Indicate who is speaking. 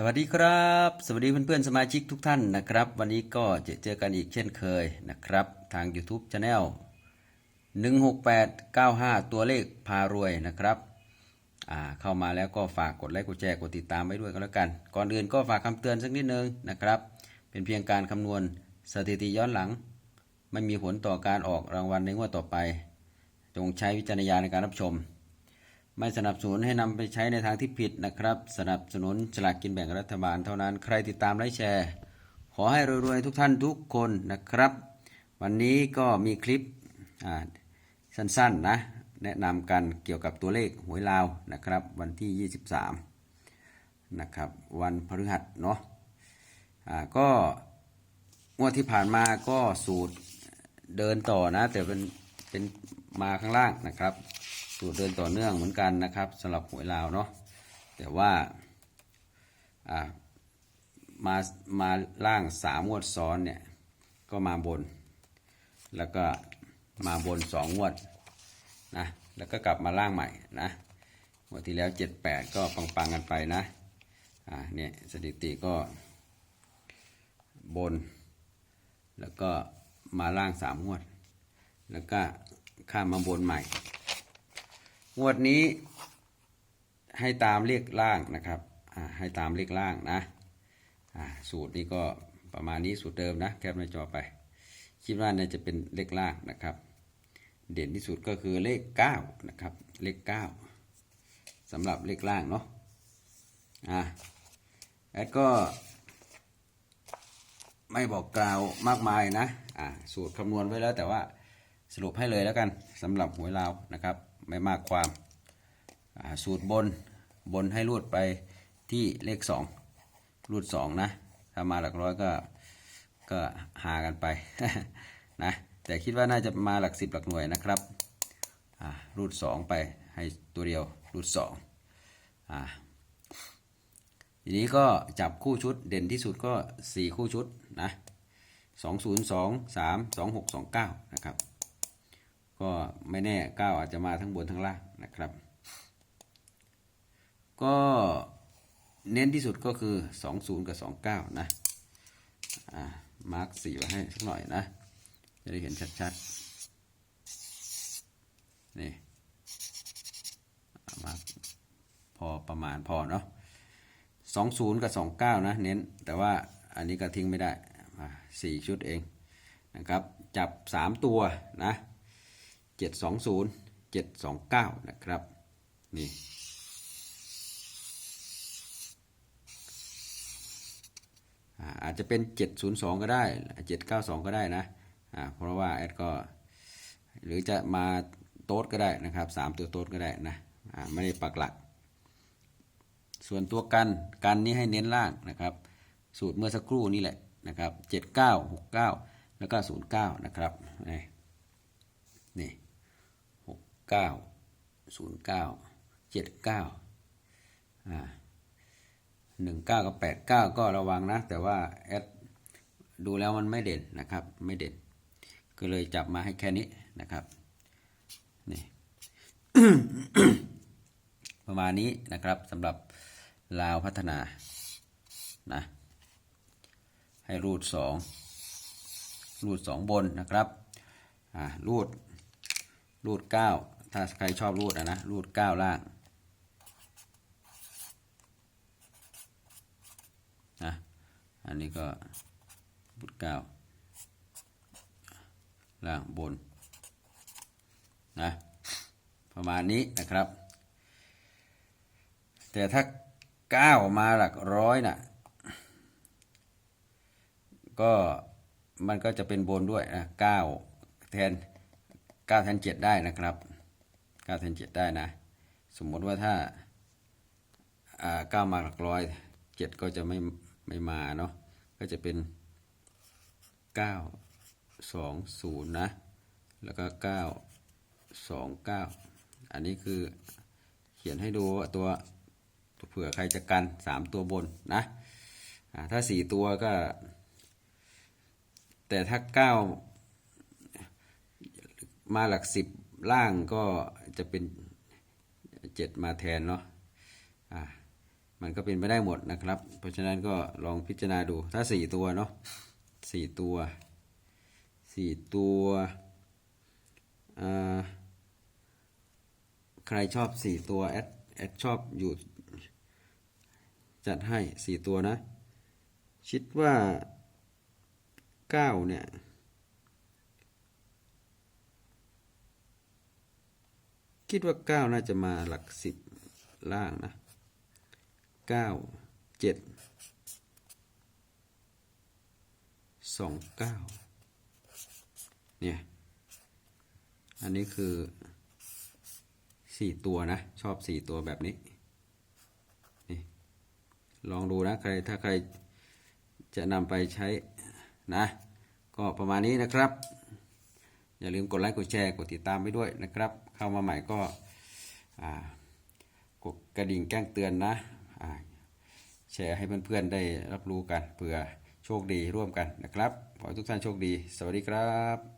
Speaker 1: สวัสดีครับ สวัสดีเพื่อนๆสมาชิกทุกท่านนะครับ วันนี้ก็จะเจอกันอีกเช่นเคยนะครับ ทาง YouTube Channel 16895 ตัวเลขพารวยนะครับอ่าเข้ามาแล้วก็ฝากกดไลค์กดแชร์กดติดตามไว้ด้วยก็แล้วกัน ก่อนอื่นก็ฝากคำเตือนสักนิดนึงนะครับ เป็นเพียงการคำนวณสถิติย้อนหลัง ไม่มีผลต่อการออกรางวัลในงวดต่อไป จงใช้วิจารณญาณในการรับชม ไม่สนับสนุนให้นำไปใช้ในทางที่ผิดนะครับ สนับสนุนฉลากกินแบ่งรัฐบาลเท่านั้น ใครติดตามไลค์แชร์ ขอให้รวยๆทุกท่านทุกคนนะครับ วันนี้ก็มีคลิปสั้นๆนะแนะนำกันเกี่ยวกับตัวเลขหวยลาวนะครับ วันที่ 23 นะครับ วันพฤหัสเนาะอ่าก็งวดที่ผ่านมาก็สูตรเดินต่อนะ แต่เป็นเป็นมาข้างล่างนะครับ สูตรเดินต่อเนื่องเหมือนกันนะครับสำหรับหวยลาวเนาะแต่ว่าอ่ามามาล่างสามงวดซ้อนเนี่ยก็มาบน แล้วก็มาบนสองงวดนะแล้วก็กลับมาล่างใหม่นะงวดที่แล้วเจ็ดแปดก็ปังๆกันไปนะอ่าเนี่ยสถิติก็บน แล้วก็มาล่างสามงวด แล้วก็ข้ามมาบนใหม่ งวดนี้ให้ตามเลขล่างนะครับให้ตามเลขล่างนะสูตรนี้ก็ประมาณนี้สูตรเดิมนะแคปหน้าจอไป คิดว่าน่าจะเป็นเลขล่างนะครับ เด่นที่สุดก็คือเลข9นะครับเลข9สำหรับเลขล่างเนาะอ่าแอดก็ ไม่บอกกล่าวมากมายนะอ่าสูตรคำนวณไว้แล้วแต่ว่าสรุปให้เลยแล้วกันสำหรับหวยลาวนะครับ ไม่มากความสูตรบนบนให้รูดไปที่เลขสองรูดสองนะ ถ้ามาหลักร้อยก็ก็หากันไปนะแต่คิดว่าน่าจะมาหลักสิบหลักหน่วยนะครับรูดสองไปให้ตัวเดียวรูดสองอ่าทีนี้ก็จับคู่ชุดเด่นที่สุดก็ 4 คู่ชุดนะ2 0 2 3 2 6 2 9 นะครับ ก็ไม่แน่9อาจจะมาทั้งบนทั้งล่างนะครับ ก็เน้นที่สุดก็คือ 20 กับ 29 นะอ่ามาร์กสีไว้ให้สักหน่อยนะ จะได้เห็นชัดๆ นี่มาร์กพอประมาณพอเนาะสองศูนย์กับสองเก้านะ เน้น แต่ว่าอันนี้ก็ทิ้งไม่ได้สี่ชุดเองนะครับ จับสามตัวนะ เจ็ดสองศูนย์เจ็ดสองเก้านะครับ นี่อาจจะเป็นเจ็ดศูนย์สองก็ได้เจ็ดเก้าสองก็ได้นะเพราะว่าแอดก็ หรือจะมาโต๊ดก็ได้นะครับสามตัวโต๊ดก็ได้นะไม่ได้ปักหลัก ส่วนตัวกัน กันนี้ให้เน้นล่างนะครับ สูตรเมื่อสักครู่นี่แหละนะครับเจ็ดเก้าหกเก้าแล้วก็ศูนย์เก้านะครับ นี่นี่ เก้าศูนย์เก้าเจ็ดเก้าอ่าหนึ่งเก้ากับแปดเก้าก็ระวังนะ แต่ว่าแอดดูแล้วมันไม่เด่นนะครับ ไม่เด่น ก็เลยจับมาให้แค่นี้นะครับ นี่ ประมาณนี้นะครับสำหรับลาวพัฒนา นะ ให้รูดสอง รูดสองบนนะครับ อ่า รูด รูดเก้า ถ้าใครชอบรูดนะนะรูดเก้าล่างนะอันนี้ก็รูดเก้าล่างบนนะประมาณนี้นะครับ แต่ถ้าเก้ามาหลักร้อยน่ะก็มันก็จะเป็นบนด้วยนะเก้าแทนเก้าแทนเจ็ดได้นะครับ เก้าแทนเจ็ดได้นะ สมมติว่าถ้าาเก้ามาหลักร้อยเจ็ดก็จะไม่ไม่มาเนาะก็จะเป็นเก้าสองศูนย์นะ แล้วก็เก้าสองเก้าอันนี้คือเขียนให้ดูตัวเผื่อใครจะกันสามตัวบนนะถ้าสี่ตัวก็ แต่ถ้าเก้ามาหลักสิบ ล่างก็จะเป็นเจ็ดมาแทนเนาะอ่ามันก็เป็นไปได้หมดนะครับ เพราะฉะนั้นก็ลองพิจารณาดูถ้าสี่ตัวเนาะสี่ตัวสี่ตัวอ่าใครชอบสี่ตัวแอดแอดชอบอยู่จัดให้สี่ตัวนะ คิดว่าเก้าเนี่ย คิดว่าเก้าน่าจะมาหลักสิบล่างนะเก้าเจ็ดสองเก้าเนี่ย อันนี้คือสี่ตัวนะ ชอบสี่ตัวแบบนี้ นี่ ลองดูนะ ใครถ้าใครจะนำไปใช้นะ ก็ประมาณนี้นะครับ อย่าลืมกดไลค์ กดแชร์ กดติดตามไปด้วยนะครับ เข้ามาใหม่ก็กดกระดิ่งแจ้งเตือนนะแชร์ให้เพื่อนๆได้รับรู้กันเผื่อโชคดีร่วมกันนะครับ ขอให้ทุกท่านโชคดี สวัสดีครับ